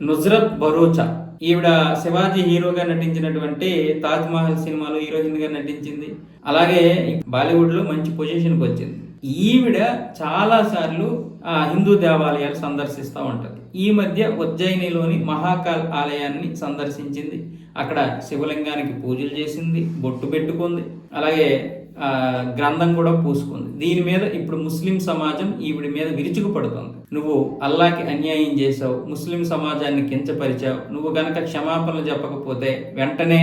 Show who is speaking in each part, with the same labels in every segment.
Speaker 1: నుజ్రత్ భరూచా ఈవిడ శివాజీ హీరోగా నటించినటువంటి తాజ్ మహల్ సినిమాలో హీరోయిన్గా నటించింది. అలాగే బాలీవుడ్లో మంచి పొజిషన్కి వచ్చింది ఈవిడ చాలాసార్లు ఆ హిందూ దేవాలయాలు సందర్శిస్తూ ఉంటుంది. ఈ మధ్య ఉజ్జయినిలోని మహాకాల్ ఆలయాన్ని సందర్శించింది. అక్కడ శివలింగానికి పూజలు చేసింది బొట్టు పెట్టుకుంది అలాగే గ్రంథం కూడా పూసుకుంది. దీని మీద ఇప్పుడు ముస్లిం సమాజం ఈవిడి మీద విరుచుకుపడుతుంది. నువ్వు అల్లాకి అన్యాయం చేసావు ముస్లిం సమాజాన్ని కించపరిచావు నువ్వు గనక క్షమాపణలు చెప్పకపోతే వెంటనే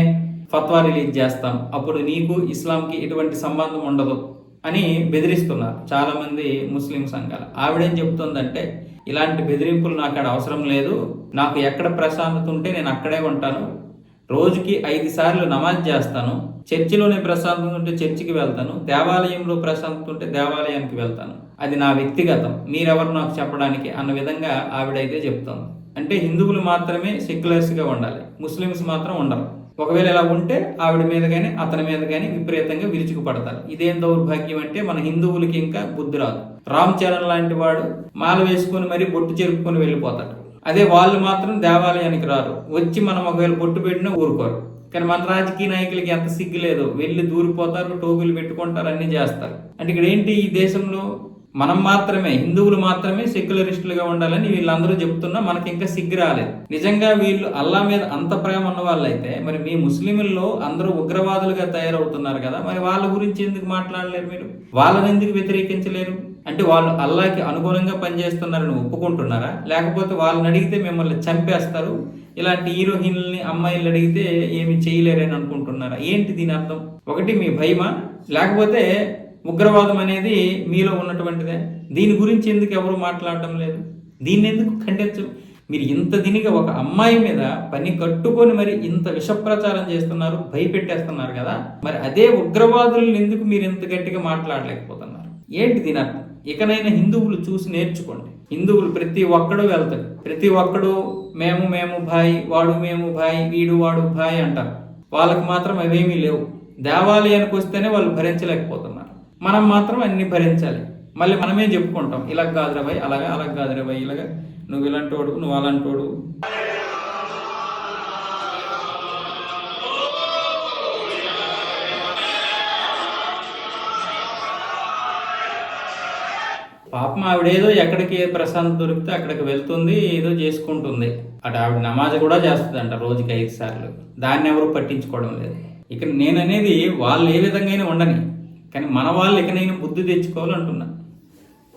Speaker 1: ఫత్వా రిలీజ్ చేస్తాం. అప్పుడు నీకు ఇస్లాంకి ఎటువంటి సంబంధం ఉండదు. అని బెదిరిస్తున్నారు చాలామంది ముస్లిం సంఘాలు. ఆవిడేం చెప్తుందంటే ఇలాంటి బెదిరింపులు నాకు అక్కడ అవసరం లేదు. నాకు ఎక్కడ ప్రశాంతత ఉంటే నేను అక్కడే ఉంటాను. రోజుకి ఐదు సార్లు నమాజ్ చేస్తాను. చర్చిలోనే ప్రశాంతత ఉంటే చర్చికి వెళ్తాను. దేవాలయంలో ప్రశాంతత ఉంటే దేవాలయానికి వెళ్తాను. అది నా వ్యక్తిగతం. మీరెవరు నాకు చెప్పడానికి? అన్న విధంగా ఆవిడైతే చెప్తాను అంటే హిందువులు మాత్రమే సెక్యులర్స్గా ఉండాలి. ముస్లిమ్స్ మాత్రం ఉండరు. ఒకవేళ ఇలా ఉంటే ఆవిడ మీద కానీ అతని మీద కానీ విపరీతంగా విరుచుకుపడతారు. ఇదేం దౌర్భాగ్యం అంటే మన హిందువులకి ఇంకా బుద్ధి రాదు. రామ్ చరణ్ లాంటి వాడు మాల వేసుకొని మరీ బొట్టు చెరుపుకొని వెళ్ళిపోతాడు. అదే వాళ్ళు మాత్రం దేవాలయానికి రారు. వచ్చి మనం ఒకవేళ బొట్టు పెట్టినా ఊరుకోరు. కానీ మన రాజకీయ నాయకులకి ఎంత సిగ్గు లేదు. వెళ్ళి దూరిపోతారు టోపీలు పెట్టుకుంటారు అన్ని చేస్తారు. అంటే ఇక్కడ ఏంటి ఈ దేశంలో మనం మాత్రమే హిందువులు మాత్రమే సెక్యులరిస్టులుగా ఉండాలని వీళ్ళందరూ చెప్తున్నా మనకి ఇంకా సిగ్గు రాలేదు. నిజంగా వీళ్ళు అల్లా మీద అంత ప్రేమ ఉన్న వాళ్ళైతే మరి మీ ముస్లింల్లో అందరూ ఉగ్రవాదులుగా తయారవుతున్నారు కదా మరి వాళ్ళ గురించి ఎందుకు మాట్లాడలేరు మీరు? వాళ్ళని ఎందుకు వ్యతిరేకించలేరు? అంటే వాళ్ళు అల్లాకి అనుగుణంగా పనిచేస్తున్నారని ఒప్పుకుంటున్నారా? లేకపోతే వాళ్ళని అడిగితే మిమ్మల్ని చంపేస్తారు? ఇలాంటి హీరోయిన్లని అమ్మాయిలు అడిగితే ఏమి చేయలేరని అనుకుంటున్నారా? ఏంటి దీని అర్థం? ఒకటి మీ భయమా? లేకపోతే ఉగ్రవాదం అనేది మీలో ఉన్నటువంటిదే. దీని గురించి ఎందుకు ఎవరు మాట్లాడటం లేదు? దీన్ని ఎందుకు ఖండించు? మీరు ఇంత దినిగా ఒక అమ్మాయి మీద పని కట్టుకొని మరి ఇంత విషప్రచారం చేస్తున్నారు భయపెట్టేస్తున్నారు కదా. మరి అదే ఉగ్రవాదులను ఎందుకు మీరు ఇంత గట్టిగా మాట్లాడలేకపోతున్నారు? ఏంటి దీని అర్థం? ఇకనైనా హిందువులు చూసి నేర్చుకోండి. హిందువులు ప్రతి ఒక్కడు వెళ్తాడు ప్రతి ఒక్కడు మేము మేము భాయ్ వాడు మేము భాయ్ వీడు వాడు భాయ్ అంటారు. వాళ్ళకి మాత్రం అవేమీ లేవు. దేవాలయానికి వస్తేనే వాళ్ళు భరించలేకపోతున్నారు. మనం మాత్రం అన్ని భరించాలి. మళ్ళీ మనమే చెప్పుకుంటాం ఇలా కాదురా అలాగా అలా కాదురా ఇలాగా. నువ్వు ఇలాంటి నువ్వు అలాంటోడు. పాపం ఆవిడేదో ఎక్కడికి ప్రశాంతం దొరికితే అక్కడికి వెళ్తుంది ఏదో చేసుకుంటుంది. అటు ఆవిడ నమాజ్ కూడా చేస్తుందంట రోజుకి ఐదు సార్లు. దాన్ని ఎవరు పట్టించుకోవడం లేదు. ఇక నేననేది వాళ్ళు ఏ విధంగా ఉండని. కానీ మన వాళ్ళు ఇకనైనా బుద్ధి తెచ్చుకోవాలంటున్నా.